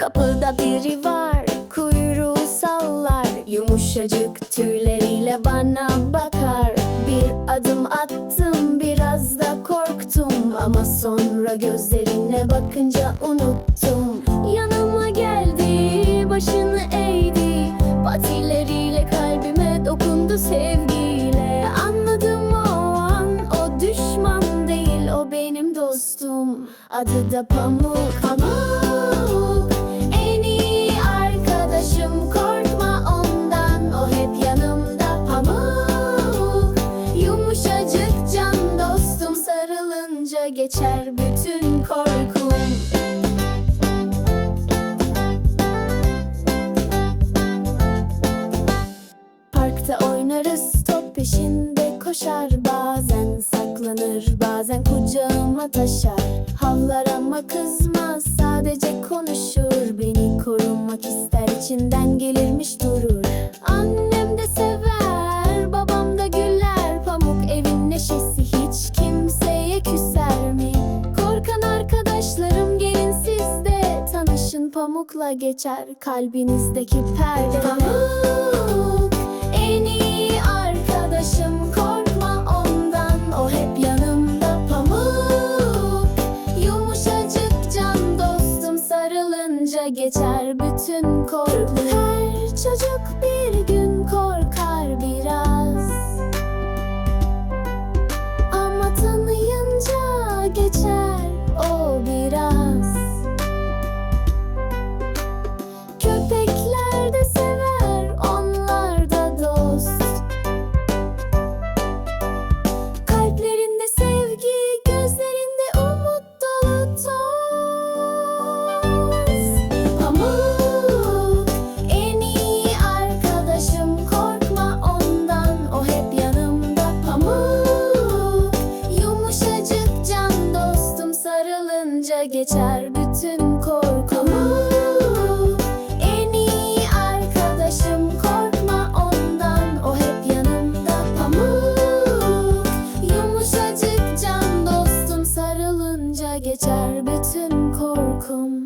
Kapıda biri var. Kuyruğu sallar Yumuşacık tüyleriyle bana bakar. Bir adım attım biraz da korktum. Ama sonra gözlerine bakınca unuttum. Yanıma geldi başını eğdi. Patileriyle kalbime dokundu sevgiyle. Anladım o an o düşman değil o benim dostum. Adı da Pamuk. Pamuk geçer bütün korkum. Parkta oynarız top peşinde koşar. Bazen saklanır bazen kucağıma taşar. Havlar ama kızmaz sadece konuşur. Beni korumak ister içinden gelirmiş de Tanışın pamukla geçer kalbinizdeki perde. Pamuk en iyi arkadaşım. Korkma ondan o hep yanımda. Pamuk Yumuşacık can dostum. Sarılınca geçer bütün korku. Her çocuk bir Geçer bütün korkumu En iyi arkadaşım korkma ondan O hep yanımda pamuk. Yumuşacık can dostum sarılınca geçer bütün korkum.